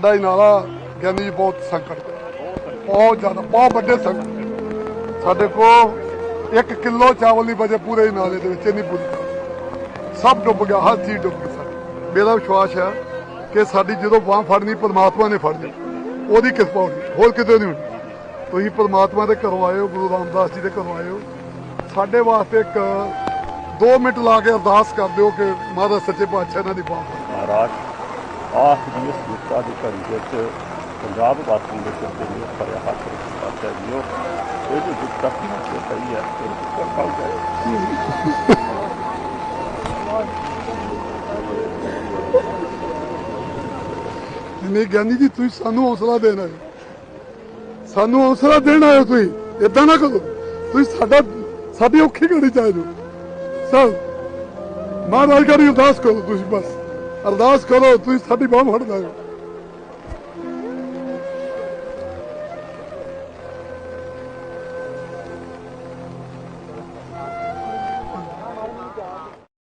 ਸਾਡਾ ਹੀ ਨਾਲਾ ਗਿਆਨੀ ਜੀ ਬਹੁਤ ਸੰਕਟ ਬਹੁਤ ਜ਼ਿਆਦਾ, ਬਹੁਤ ਵੱਡੇ ਸੰਕਟ ਸਾਡੇ ਕੋਲ 1 ਕਿਲੋ ਚਾਵਲ ਦੀ ਵਜੇ ਪੂਰੇ ਹੀ ਨਾਲੇ ਦੇ ਵਿੱਚ ਨਹੀਂ ਪੂਰੀ ਸਭ ਡੁੱਬ ਗਿਆ, ਹਰ ਚੀਜ਼ ਡੁੱਬ ਗਈ ਸਾਡੀ। ਮੇਰਾ ਵਿਸ਼ਵਾਸ ਹੈ ਕਿ ਸਾਡੀ ਜਦੋਂ ਬਾਹ ਫੜਨੀ, ਪਰਮਾਤਮਾ ਨੇ ਫੜਨੀ ਉਹਦੀ ਕਿਰਪਾ ਹੋਣੀ ਹੋਰ ਕਿਤੇ ਨਹੀਂ ਹੋਣੀ। ਤੁਸੀਂ ਪਰਮਾਤਮਾ ਦੇ ਘਰੋਂ ਆਏ ਹੋ, ਗੁਰੂ ਰਾਮਦਾਸ ਜੀ ਦੇ ਘਰੋਂ ਆਏ ਹੋ। ਸਾਡੇ ਵਾਸਤੇ ਇੱਕ 2 ਮਿੰਟ ਲਾ ਕੇ ਅਰਦਾਸ ਕਰ ਦਿਓ ਕਿ ਮਹਾਰਾਜ ਸੱਚੇ ਪਾਤਸ਼ਾਹ ਇਹਨਾਂ ਦੀ ਬਾਹ ਮਹਾਰਾਜ। ਆਖਰੀ ਇਸ ਮੁਕਤਾ ਦੀ ਘੜੀ ਵਿੱਚ ਪੰਜਾਬ ਵਾਸੀਆਂ ਦੇ ਸਿਰ ਤੇ ਮੇਰ ਭਰਿਆ ਹੱਥ ਪਾਤਸ਼ਾਹ ਜੀਓ ਇਹਦੇ ਵਿੱਚ ਤੱਕ ਤੇ ਪਈ ਹੈ ਤੇ ਕਿਰਪਾ ਜਾਏ ਨਹੀਂ ਗਿਆਨੀ ਜੀ ਤੁਸੀਂ ਸਾਨੂੰ ਹੌਸਲਾ ਦੇਣਾ ਹੈ ਸਾਨੂੰ ਹੌਸਲਾ ਦੇਣਾ ਹੈ ਤੁਸੀਂ ਇਦਾਂ ਨਾ ਕਰੋ ਤੁਸੀਂ ਸਾਡਾ ਸਾਡੀ ਔਖੀ ਘੜੀ ਚ ਜੋ ਸਰ ਮਹਾਰਾਜ ਕਰੀ ਅਰਦਾਸ ਕਰੋ ਤੁਸੀਂ ਬਸ ਅਰਦਾਸ ਕਰੋ ਤੁਸੀਂ ਸਾਡੀ ਬਾਹ ਫੜ ਹੈ